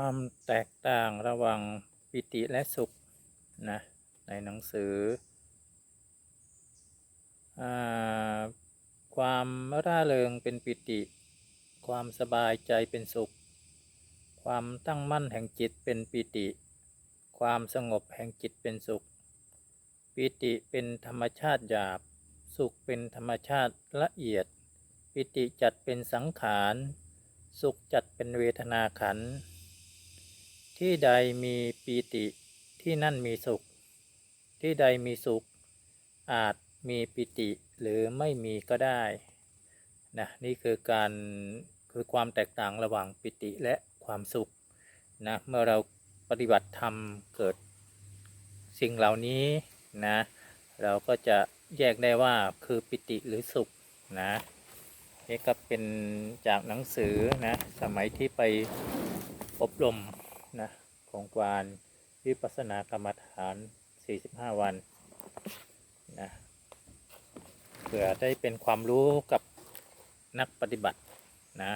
ความแตกต่างระหว่างปิติและสุขนะในหนังสืออความร่าเริงเป็นปิติ ความสบายใจเป็นสุข ความตั้งมั่นแห่งจิตเป็นปิติ ความสงบแห่งจิตเป็นสุข ปิติเป็นธรรมชาติหยาบ สุขเป็นธรรมชาติละเอียด ปิติจัดเป็นสังขาร สุขจัดเป็นเวทนาขันธ์ ที่ใดมีปีติที่นั่นมีสุข ที่ใดมีสุข อาจมีปิติหรือไม่มีก็ได้นะนี่คือการคือความแตกต่างระหว่างปิติและความสุขนะเมื่อเราปฏิบัติธรรมเกิดสิ่งเหล่านี้นะเราก็จะแยกได้ว่าคือปิติหรือสุขนะนี่ก็เป็นจากหนังสือนะสมัยที่ไปอบรม นะของกวารวิปัสสนากรรมฐาน 45 วันนะเพื่อได้เป็นความรู้กับนักปฏิบัตินะ